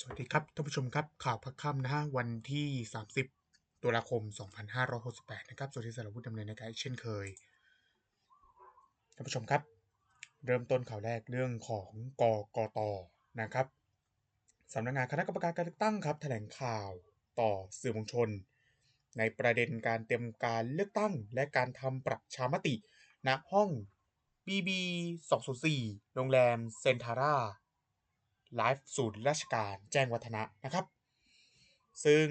สวัสดีครับท่านผู้ชมครับข่าวพักค่ำนะฮะวันที่ 30ตุลาคม 2568 นะครับส่วนที่สารวุฒิดำเนินในการเช่นเคยท่านผู้ชมครับ เริ่มต้นข่าวแรกเรื่องของกกตนะครับสำนักงานคณะกรรมการการเลือกตั้งครับ แถลงข่าวต่อสื่อมวลชน ในประเด็นการเตรียมการเลือกตั้ง และการทำประชามติณห้อง BB 204โรงแรมเซนทาร่า ไลฟ์ศูนย์ราชการแจ้งวัฒนะนะครับ ซึ่ง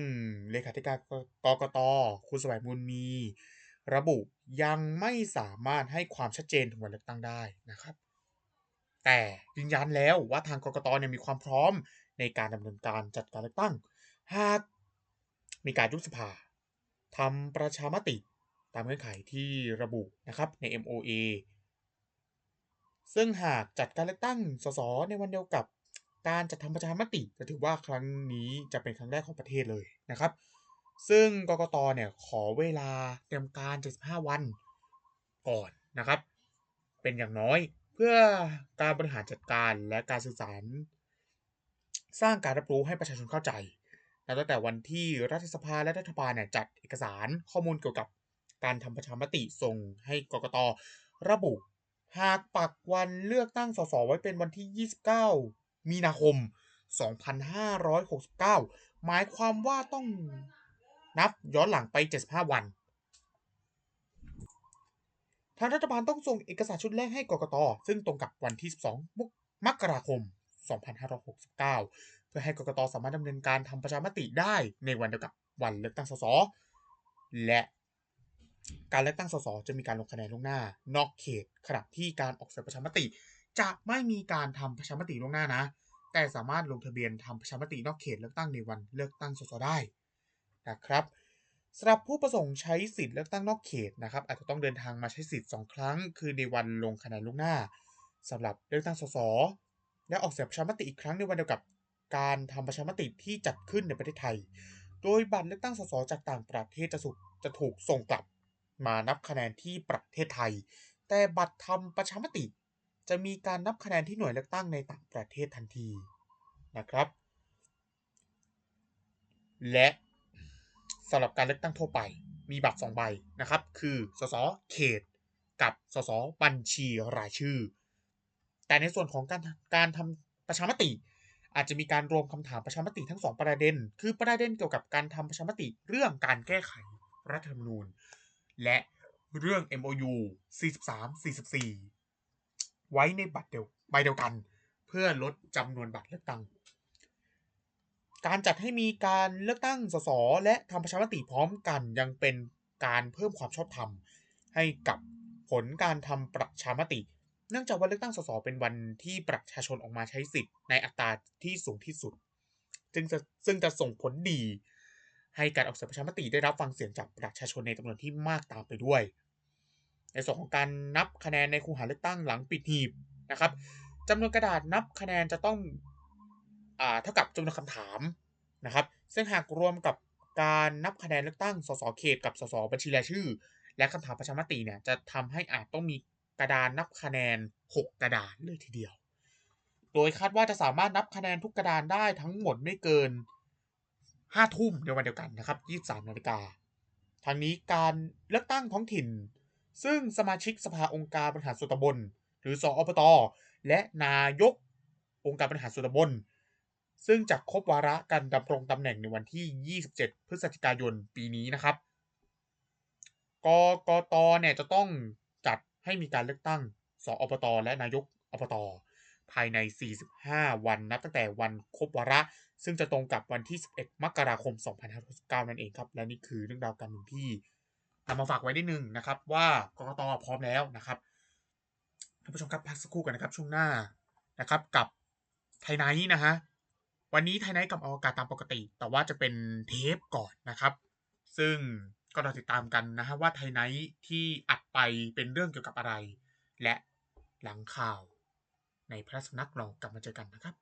เลขาธิการกกตคุณสวัยมูลมี ระบุยังไม่สามารถให้ความชัดเจนถึงวันเลือกตั้งได้นะครับ แต่ยืนยันแล้วว่าทางกกตเนี่ยมีความพร้อมในการดำเนินการจัดการเลือกตั้ง หากมีการยุบสภาทำประชามติตามเงื่อนไขที่ระบุนะครับใน MOA ซึ่งหากจัดการเลือกตั้งสสในวันเดียวกับ การจัดทำประชามติจะถือว่าครั้งนี้จะเป็นครั้งแรกของประเทศเลยนะครับ ซึ่งกกตเนี่ยขอเวลาเตรียมการ 75 วันก่อนนะครับ เป็นอย่างน้อยเพื่อการบริหารจัดการและการสื่อสาร สร้างการรับรู้ให้ประชาชนเข้าใจและตั้งแต่วันที่รัฐสภาและรัฐบาลเนี่ยจัดเอกสารข้อมูลเกี่ยวกับการทำประชามติส่งให้กกตระบุ หากปักวันเลือกตั้งสสไว้เป็นวันที่ 29 มีนาคม 2569 หมายความว่าต้องนับย้อนหลังไป 75 วัน ทางรัฐบาลต้องส่งเอกสารชุดแรกให้กกต ซึ่งตรงกับวันที่ 12 มกราคม 2569 เพื่อให้กกตสามารถดำเนินการทำประชามติได้ในวันเดียวกับวันเลือกตั้งสส และการเลือกตั้งสสจะมีการลงคะแนนล่วงหน้า นอกเขตขณะที่การออกเสียงประชามติ จะไม่มีการทำประชามติล่วงหน้านะ แต่สามารถลงทะเบียนทำประชามตินอกเขตเลือกตั้งในวันเลือกตั้งสสได้นะครับสำหรับผู้ประสงค์ใช้สิทธิ์เลือกตั้งนอกเขตนะครับ อาจจะต้องเดินทางมาใช้สิทธิ์ 2 ครั้ง คือในวันลงคะแนนล่วงหน้าสำหรับเลือกตั้งสสและออกเสียงประชามติอีกครั้งในวันเดียวกับการทำประชามติที่จัดขึ้นในประเทศไทย โดยบัตรเลือกตั้งสสจากต่างประเทศจะสุกจะถูกส่งกลับมานับคะแนนที่ประเทศไทย แต่บัตรทำประชามติ จะมีการนับคะแนนที่หน่วยเลือกตั้งในต่างประเทศทันทีนะครับ และสำหรับการเลือกตั้งทั่วไป มีบัตร2ใบนะครับ คือสสเขตกับสสบัญชีรายชื่อ แต่ในส่วนของการการทำประชามติ อาจจะมีการรวมคำถามประชามติทั้ง2ประเด็น คือประเด็นเกี่ยวกับการทำประชามติเรื่องการแก้ไขรัฐธรรมนูญ และเรื่อง MOU 43 44 ไว้ในบัตรเดียวใบเดียวกัน เพื่อลดจำนวนบัตรเลือกตั้ง การจัดให้มีการเลือกตั้งสสและทำประชามติพร้อมกันยังเป็นการเพิ่มความชอบธรรมให้กับผลการทำประชามติ เนื่องจากวันเลือกตั้งสสเป็นวันที่ประชาชนออกมาใช้สิทธิ์ในอัตราที่สูงที่สุด จึงจะซึ่งจะส่งผลดี ให้การออกเสียงประชามติได้รับฟังเสียงจากประชาชนในจำนวนที่มากตามไปด้วย ในส่วนของการนับคะแนนในคูหาเลือกตั้งหลังปิดหีบนะครับจำนวนกระดาษนับคะแนนจะต้องอ่าเท่ากับจำนวนคำถามนะครับ ซึ่งหากรวมกับการนับคะแนนเลือกตั้งสสเขตกับสสบัญชีรายชื่อ และคำถามประชามติเนี่ยจะทำให้อาจต้องมีกระดานนับคะแนน 6 กระดานเลยทีเดียว โดยคาดว่าจะสามารถนับคะแนนทุกกระดานได้ทั้งหมดไม่เกิน 5 ทุ่มในวันเดียวกันนะครับ 23 นาฬิกาทางนี้การเลือกตั้งท้องถิ่น ซึ่งสมาชิกสภาองค์การบริหารส่วนตำบลหรือสอปตและนายกองค์การบริหารส่วนตำบลซึ่งจะครบวาระการดำรงตำแหน่งในวันที่ 27 พฤศจิกายนปีนี้นะครับ กกตเนี่ยจะต้องจัดให้มีการเลือกตั้งสอปตและนายกอบตภายใน 45 วันนับตั้งแต่วันครบวาระ ซึ่งจะตรงกับวันที่ 11 มกราคม 2569 นั่นเองครับ และนี่คือเรื่องราวการเมืองที่ นำมาฝากไว้ได้หนึ่งนะครับ ว่ากกตพร้อมแล้วนะครับท่านผู้ชมครับพักสักครู่กันนะครับช่วงหน้านะครับ กับไทยไนท์นะฮะวันนี้ไทยไนท์กับออกอากาศตามปกติ แต่ว่าจะเป็นเทปก่อนนะครับ ซึ่งก็รอติดตามกันนะฮะว่าไทยไนท์ที่อัดไปเป็นเรื่องเกี่ยวกับอะไร และหลังข่าวในพระสำนักเรากลับมาเจอกันนะครับ